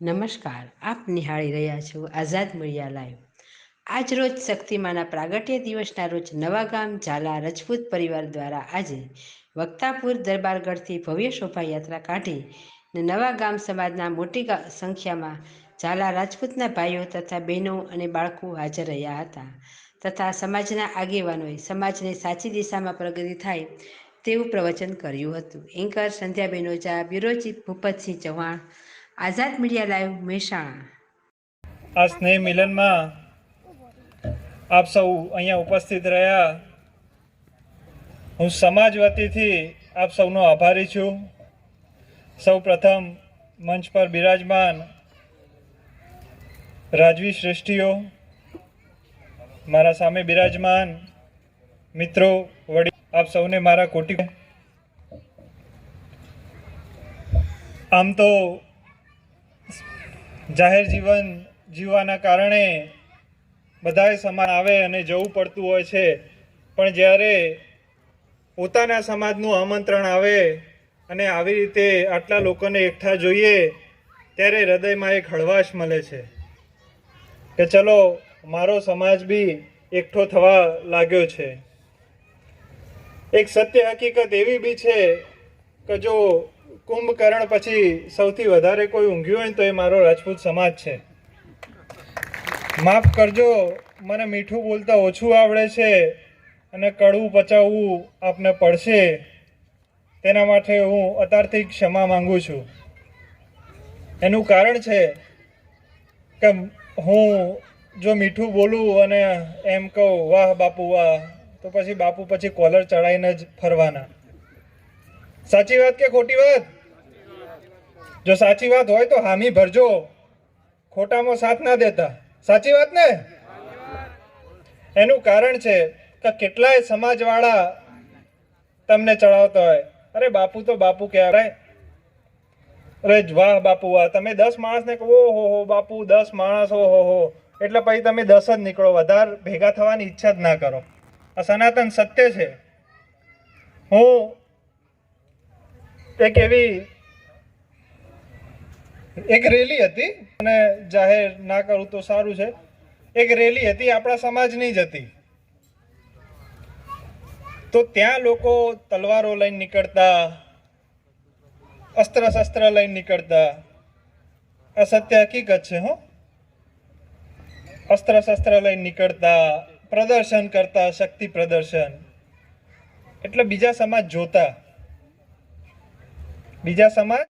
નમસ્કાર, આપ નિહાળી રહ્યા છો આઝાદ મીડિયા લાઈવ. આજ રોજ શક્તિમાના પ્રાગટ્ય દિવસના રોજ નવાગામ ઝાલા રજપૂત પરિવાર દ્વારા આજે વક્તાપુર દરબારગઢથી ભવ્ય શોભાયાત્રા કાઢી ને નવા ગામ સમાજના મોટી સંખ્યામાં ઝાલા રાજપૂતના ભાઈઓ તથા બહેનો અને બાળકો હાજર રહ્યા હતા તથા સમાજના આગેવાનોએ સમાજને સાચી દિશામાં પ્રગતિ થાય તેવું પ્રવચન કર્યું હતું. Anchor Sandhyaben Ojha bureau Bhupatsinh Chauhan Azad media live Mehsana. આ સ્નેહ મિલનમાં આપ સૌ અહીંયા ઉપસ્થિત રહ્યા. હું સમાજ વતીથી આપ સૌનો આભારી છું. સૌ પ્રથમ મંચ પર બિરાજમાન રાજવી શ્રેષ્ઠીઓ, મારા સામે બિરાજમાન મિત્રો, વડી, આપ સૌને મારા કોટી આમ તો જાહેર જીવન જીવવાના કારણે બધાએ સમાન આવે અને જવું પડતું હોય છે. પણ જ્યારે પોતાના સમાજનું આમંત્રણ આવે અને આવી રીતે આટલા લોકોને એકઠા જોઈએ, ત્યારે હૃદયમાં એક હળવાશ મળે છે કે ચલો, મારો સમાજ બી એકઠો થવા લાગ્યો છે. એક સત્ય હકીકત એવી બી છે કે જો કુંભકર્ણ પછી સૌથી વધારે કોઈ ઊંઘ્યું હોય તો એ મારો રાજપૂત સમાજ છે. માફ કરજો, મને મીઠું બોલતા ઓછું આવડે છે અને કડવું પચાવવું આપને પડશે. તેના માટે હું અત્યારથી ક્ષમા માંગુ છું. એનું કારણ છે કે હું જો મીઠું બોલું અને એમ કહું, વાહ બાપુ, વાહ. તો પછી બાપુ પછી કોલર ચડાવીને જ ફરવાના. સાચી વાત કે ખોટી વાત? જો સાચી વાત હોય તો હામી ભરજો. ખોટામાં સાથ ના દેતા. સાચી વાત ને? એનું કારણ છે કે કેટલાય સમાજવાળા તમને ચડાવતા હોય. અરે બાપુ તો બાપુ કહેવાય. અરે વાહ બાપુ વાહ તમે દસ માણસને કહો હો હો, બાપુ, દસ માણસ હો હો હો. એટલે પછી તમે દસ જ નીકળો. વધારે ભેગા થવાની ઈચ્છા જ ના કરો. આ સનાતન સત્ય છે. હું એક એવી એક રેલી હતી અને જાહેર ના કરું તો સારું છે. એક રેલી હતી આપણા સમાજની જ હતી. તો ત્યાં લોકો તલવારો લઈને નીકળતા અસ્ત્ર શસ્ત્ર લઈને નીકળતા. આ સત્ય હકીકત છે, હો. અસ્ત્ર શસ્ત્ર લઈને નીકળતા, પ્રદર્શન કરતા, શક્તિ પ્રદર્શન. એટલે બીજા સમાજ જોતા. બીજા સમાજ